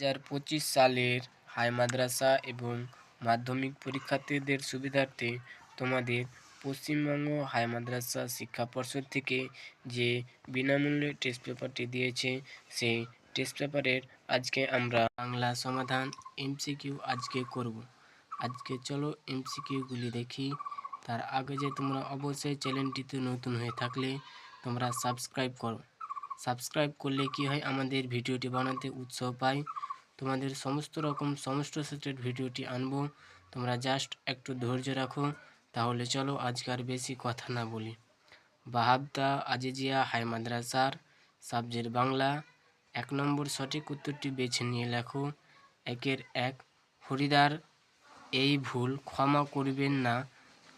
হাজার পঁচিশ সালের হাই মাদ্রাসা এবং মাধ্যমিক পরীক্ষার্থীদের সুবিধার্থে তোমাদের পশ্চিমবঙ্গ হাই মাদ্রাসা শিক্ষা পর্ষদ থেকে যে বিনামূল্যে টেস্ট পেপারটি দিয়েছে, সেই টেস্ট পেপারের আজকে আমরা বাংলা সমাধান এমসিকিউ আজকে করব। আজকে চলো এমসিকিউগুলি দেখি। তার আগে যে তোমরা অবশ্যই চ্যানেলটিতে নতুন হয়ে থাকলে তোমরা সাবস্ক্রাইব করো। সাবস্ক্রাইব করলে কি হয়? আমাদের ভিডিওটি বানাতে উৎসাহ পাই তোমাদের সমস্ত রকম, সমস্ত সেটের ভিডিওটি আনব। তোমরা জাস্ট একটু ধৈর্য রাখো, তাহলে চলো আজকার বেশি কথা না বলি। বাহাবদা আজিজিয়া, হাই মাদ্রাসার সাবজেক্ট বাংলা। এক নম্বর সঠিক উত্তরটি বেছে নিয়ে লেখো। একের এক, হরিদার, এই ভুল ক্ষমা করবেন না।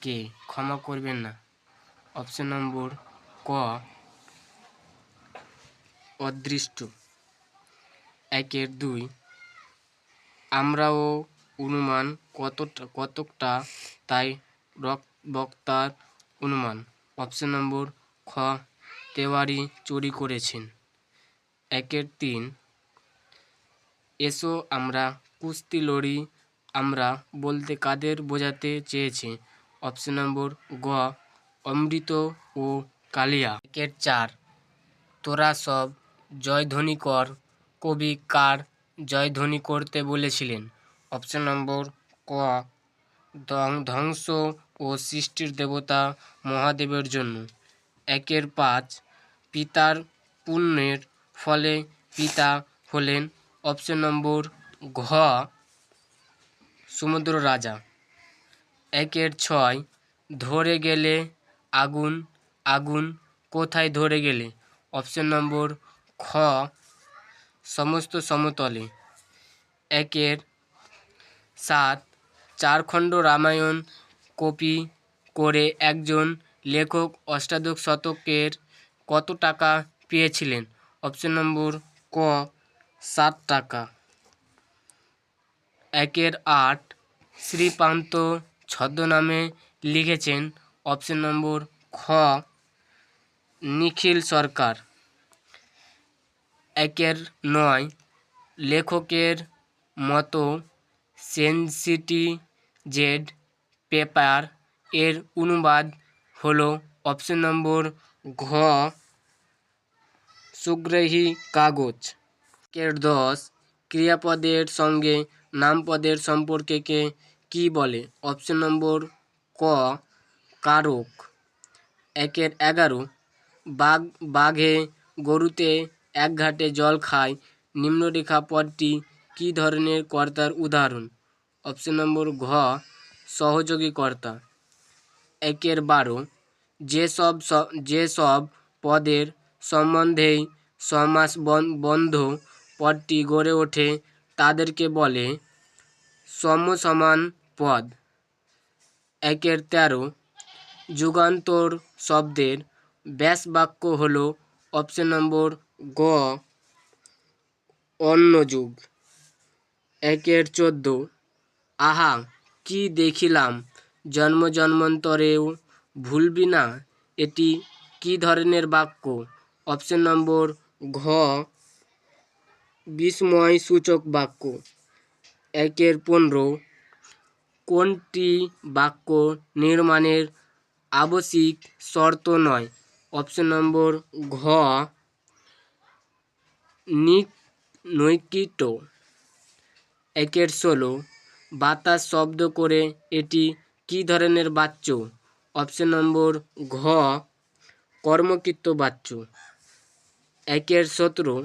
কে? ক্ষমা করবেন না। অপশন নম্বর ক, অদৃষ্ট। একের দুই আমরাও অনুমান কতটা কতকটা, তাই বক্তার অনুমান। অপশন নম্বর খ, তেওয়ারি চুরি করেছেন। একের তিন, এসো আমরা কুস্তি লড়ি, আমরা বলতে কাদের বোঝাতে চেয়েছে। অপশন নম্বর গ, অমৃত ও কালিয়া। একের চার, তোরা সব জয়ধ্বনি কর কবি কার জয়ধ্বনি করতে বলেছিলেন। অপশন নম্বর ক ধ্বং- ধ্বংস ও সৃষ্টির দেবতা মহাদেবের জন্য। একের পাঁচ, পিতার পুণ্যের ফলে পিতা হলেন। অপশন নম্বর ঘ সমুদ্র রাজা। একের ছয়, ধরে গেলে আগুন আগুন কোথায় ধরে গেলে? অপশন নম্বর খ সমস্ত সমতলে। একের সাত, চারখণ্ড রামায়ণ কপি করে একজন লেখক অষ্টাদশ শতকের কত টাকা পেয়েছিলেন? অপশন নম্বর ক, সাত টাকা। একের আট, শ্রীপান্ত ছদ্মনামে লিখেছেন। অপশন নম্বর খ, নিখিল সরকার। একের নয়। লেখকের মতো সেন্সিটিজেড পেপার এর অনুবাদ হলো অপশন নম্বর ঘ, সুগ্রহী কাগজ। একের দশ, ক্রিয়াপদের সঙ্গে নামপদের সম্পর্ককে কি বলে? অপশন নম্বর ক, কারক। একের এগারো, বাঘ, বাঘে গরুতে এক ঘাটে জল খায় নিম্নরেখা পদটি কী ধরনের কর্তার উদাহরণ? অপশন নম্বর ঘ, সহযোগী কর্তা। একের বারো যেসব যেসব পদের সম্বন্ধেই সমাস বন- বন্ধ পদটি গড়ে ওঠে, তাদেরকে বলে সমসমান পদ। একের তেরো, যুগান্তর শব্দের ব্যাস বাক্য হল অপশন নম্বর গ, অন্য যুগ। একের চোদ্দ, আহা, কি দেখিলাম? জন্ম জন্মান্তরেও ভুলবি না? এটি কি ধরনের বাক্য? অপশন নম্বর ঘ, বিস্ময় সূচক বাক্য। একের পনেরো, কোনটি বাক্য নির্মাণের আবশ্যিক শর্ত নয়? অপশন নম্বর ঘ নিক, নৈকিট। একের ষোলো। বাতাস শব্দ করে এটি কী ধরনের বাচ্য? অপশন নম্বর ঘ, কর্মকৃত বাচ্য। একের সতেরো।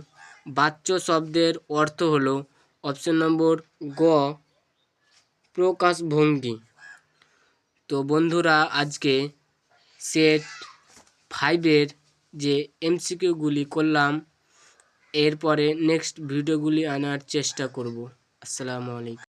বাচ্য শব্দের অর্থ হলো, অপশন নম্বর গ, প্রকাশভঙ্গি। তো বন্ধুরা, আজকে সেট ফাইভের যে এমসিকিউগুলি করলাম এরপরে নেক্সট ভিডিওগুলি আনার চেষ্টা করব। আসসালামু আলাইকুম।